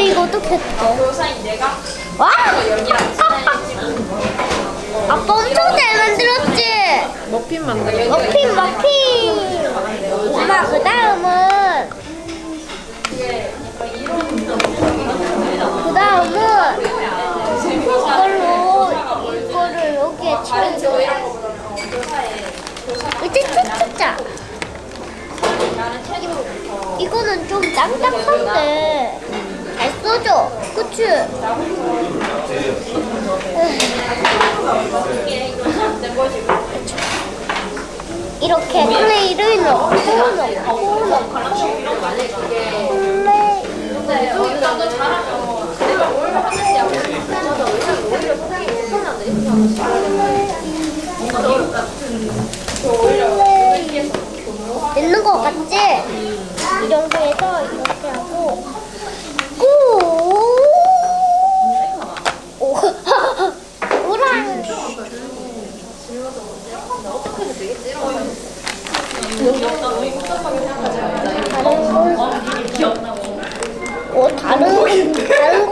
이거 어떻게 어, 와? 여기랑 아빠 엄청 잘 만들었지? 머핀 만들어. 머핀 머핀 엄마 그 다음은 그 다음은 이걸로 이거를 여기에 치면서. 이제 쫓쫓자. 이거는 좀 짱짱한데. 잘 써져 그치? 이렇게 클레이를 넣고 넣고 넣고 클레이 됐는 것 같지? 이 정도에서 어, 다른, 다른